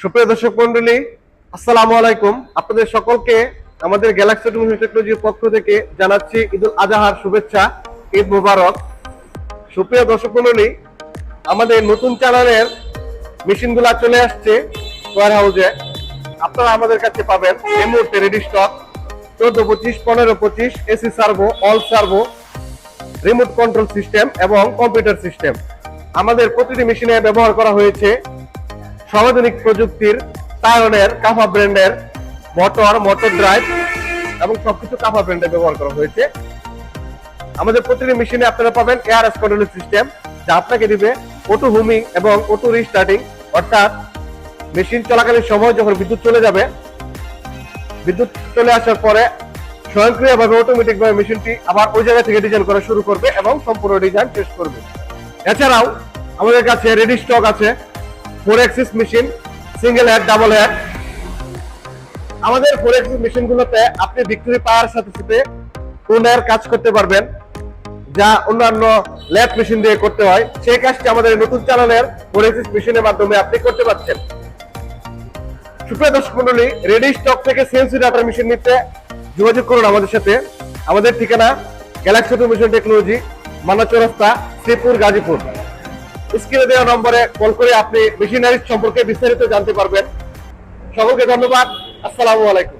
সুপ্রিয় দর্শক মন্ডলী, আসসালামু আলাইকুম। আপনাদের সকলকে আমাদের গ্যালাক্সি টেকনোলজির পক্ষ থেকে জানাচ্ছি ঈদুল আজহার শুভেচ্ছা, ঈদ মুবারক। সুপ্রিয় দর্শক মন্ডলী, আমাদের নতুন চ্যানেলের মেশিনগুলো চলে আসছে ওয়ার হাউসে আপনারা আমাদের কাছে পাবেন এই মুহূর্তে রেডি স্টক চোদ্দ পঁচিশ, পনেরো পঁচিশ AC servo all servo remote control system এবং কম্পিউটার সিস্টেম আমাদের প্রতিটি মেশিনে ব্যবহার করা হয়েছে সর্বাধুনিক প্রযুক্তির টায়নের কাফা ব্র্যান্ডের মোটর মোটর ড্রাইভ এবং সবকিছু কাফা ব্র্যান্ডের ব্যবহার করা হয়েছে। আমাদের প্রতিটি মেশিনে আপনারা পাবেন এআরএস কন্ট্রোল সিস্টেম যা আপনাকে দিবে অটো হুমিং এবং অটো রিস্টার্টিং অর্থাৎ মেশিন চলাকালীন সময় যখন বিদ্যুৎ চলে যাবে, বিদ্যুৎ চলে আসার পরে স্বয়ংক্রিয়ভাবে অটোমেটিক ভাবে মেশিনটি আবার ওই জায়গা থেকে ডিজাইন করা শুরু করবে এবং সম্পূর্ণ ডিজাইন শেষ করবে। এছাড়াও আমাদের কাছে রেডি স্টক আছে। Four axis machine single head double head আমাদের ফোর এক্সিস মেশিন গুলোতে আপনি ভিক্টোরি পাওয়ার সাথে সাথে কোনের কাজ করতে পারবেন, যা অন্যান্য ল্যাব মেশিন দিয়ে করতে হয়। সেই কাজটি আমাদের নতুন চ্যানেলের ফোর এক্সিস মেশিনের মাধ্যমে আপনি করতে পারছেন। সুপ্রিয় দর্শক মন্ডলী রেডি স্টক থেকে সিএনসি ডাটার মেশিন নিতে যোগাযোগ করুন আমাদের সাথে। আমাদের ঠিকানা গ্যালাক্সি অটোমেশন টেকনোলজি মানা চৌরাস্তা, শ্রীপুর, গাজীপুর। স্ক্রিনে দেওয়া নম্বরে কল করে আপনি মেশিনারি সম্পর্কে বিস্তারিত জানতে পারবেন। সকলকে ধন্যবাদ। আসসালামু আলাইকুম।